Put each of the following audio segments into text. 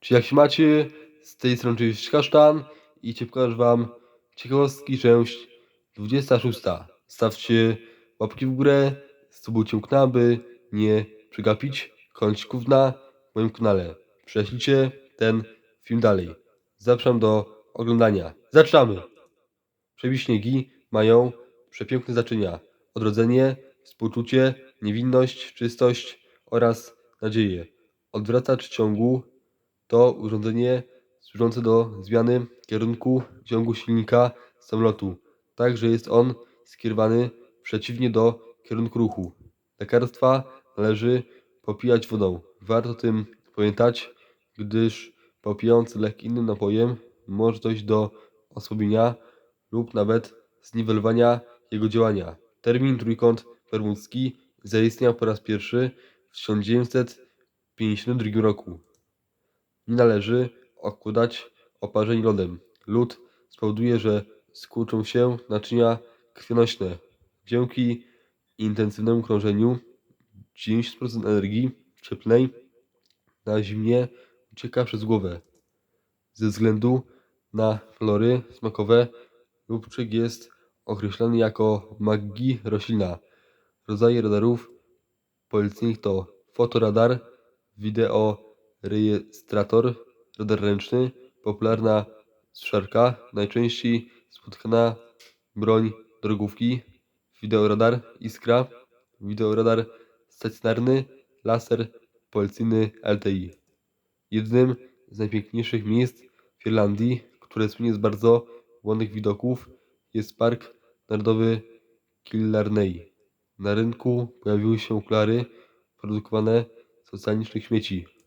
Czy jak się macie? Z tej strony oczywiście Kasztan i cię pokażę wam ciekawostki, część 26. Stawcie łapki w górę, subujcie kanał, by nie przegapić kącików na moim kanale. Prześlijcie ten film dalej. Zapraszam do oglądania. Zaczynamy! Przebiśniegi mają przepiękne znaczenia. Odrodzenie, współczucie, niewinność, czystość oraz nadzieję. Odwracacz ciągu to urządzenie służące do zmiany kierunku ciągu silnika samolotu, tak że jest on skierowany przeciwnie do kierunku ruchu. Lekarstwa należy popijać wodą. Warto tym pamiętać, gdyż popijając lek innym napojem może dojść do osłabienia lub nawet zniwelowania jego działania. Termin trójkąt bermudzki zaistniał po raz pierwszy w 1952 roku. Nie należy okładać oparzeń lodem. Lód spowoduje, że skurczą się naczynia krwionośne. Dzięki intensywnemu krążeniu 90% energii cieplnej na zimnie ucieka przez głowę. Ze względu na walory smakowe lubczyk jest określany jako maggi roślina. Rodzaje radarów policyjnych to fotoradar, wideorejestrator, radar ręczny, popularna suszarka, najczęściej spotykana broń drogówki, wideoradar Iskra, wideoradar stacjonarny, laser policyjny LTI. Jednym z najpiękniejszych miejsc w Irlandii, które słynie z bardzo ładnych widoków, jest Park Narodowy Killarney. Na rynku pojawiły się okulary produkowane z oceanicznych śmieci.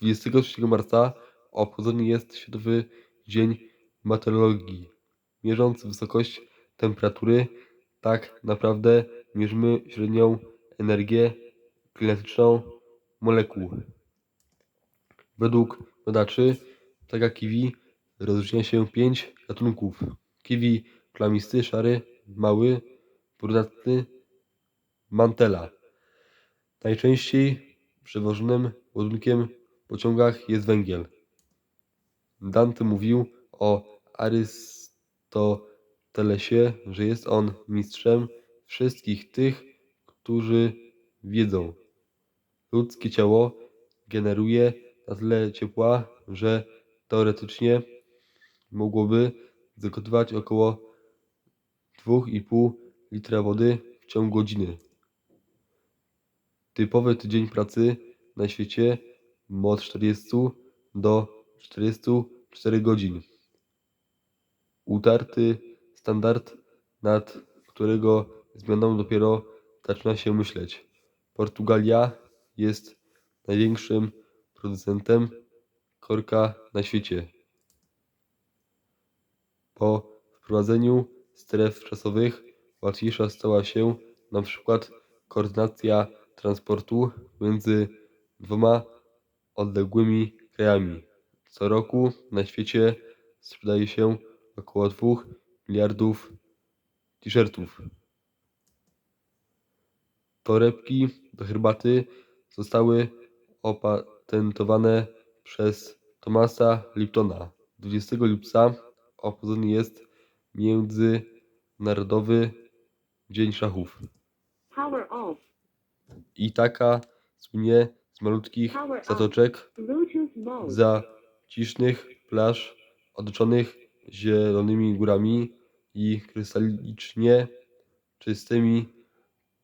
23 marca obchodzony jest Światowy Dzień Meteorologii. Mierząc wysokość temperatury, tak naprawdę mierzymy średnią energię kinetyczną molekuł. Według badaczy ptaka kiwi rozróżnia się pięć gatunków. Kiwi plamisty, szary, mały, brunatny, mantela. Najczęściej przewożonym ładunkiem pociągach jest węgiel. Dante mówił o Arystotelesie, że jest on mistrzem wszystkich tych, którzy wiedzą. Ludzkie ciało generuje na tyle ciepła, że teoretycznie mogłoby zagotować około 2,5 litra wody w ciągu godziny. Typowy tydzień pracy na świecie od 40 do 44 godzin. Utarty standard, nad którego zmianą dopiero zaczyna się myśleć. Portugalia jest największym producentem korka na świecie. Po wprowadzeniu stref czasowych łatwiejsza stała się na przykład koordynacja transportu między dwoma odległymi krajami. Co roku na świecie sprzedaje się około 2 miliardów t-shirtów. Torebki do herbaty zostały opatentowane przez Thomasa Liptona. 20 lipca obchodzony jest Międzynarodowy Dzień Szachów. Power off. I taka słynie z malutkich zatoczek, mode. zacisznych plaż otoczonych zielonymi górami i krystalicznie czystymi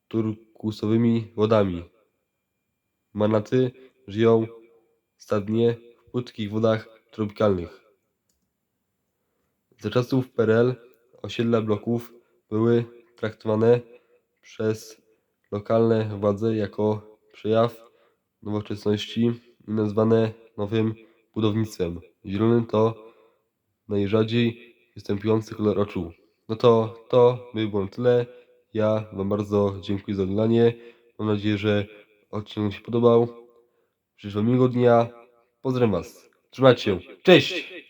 turkusowymi wodami. Manaty żyją stadnie w płytkich wodach tropikalnych. Za czasów PRL osiedla bloków były traktowane przez lokalne władze jako przejaw nowoczesności i nazwane nowym budownictwem. Zielony to najrzadziej występujący kolor oczu. No to to by było tyle. Ja Wam bardzo dziękuję za oglądanie. Mam nadzieję, że odcinek się podobał. Życzę Wam miłego dnia. Pozdrawiam Was. Trzymajcie się. Cześć!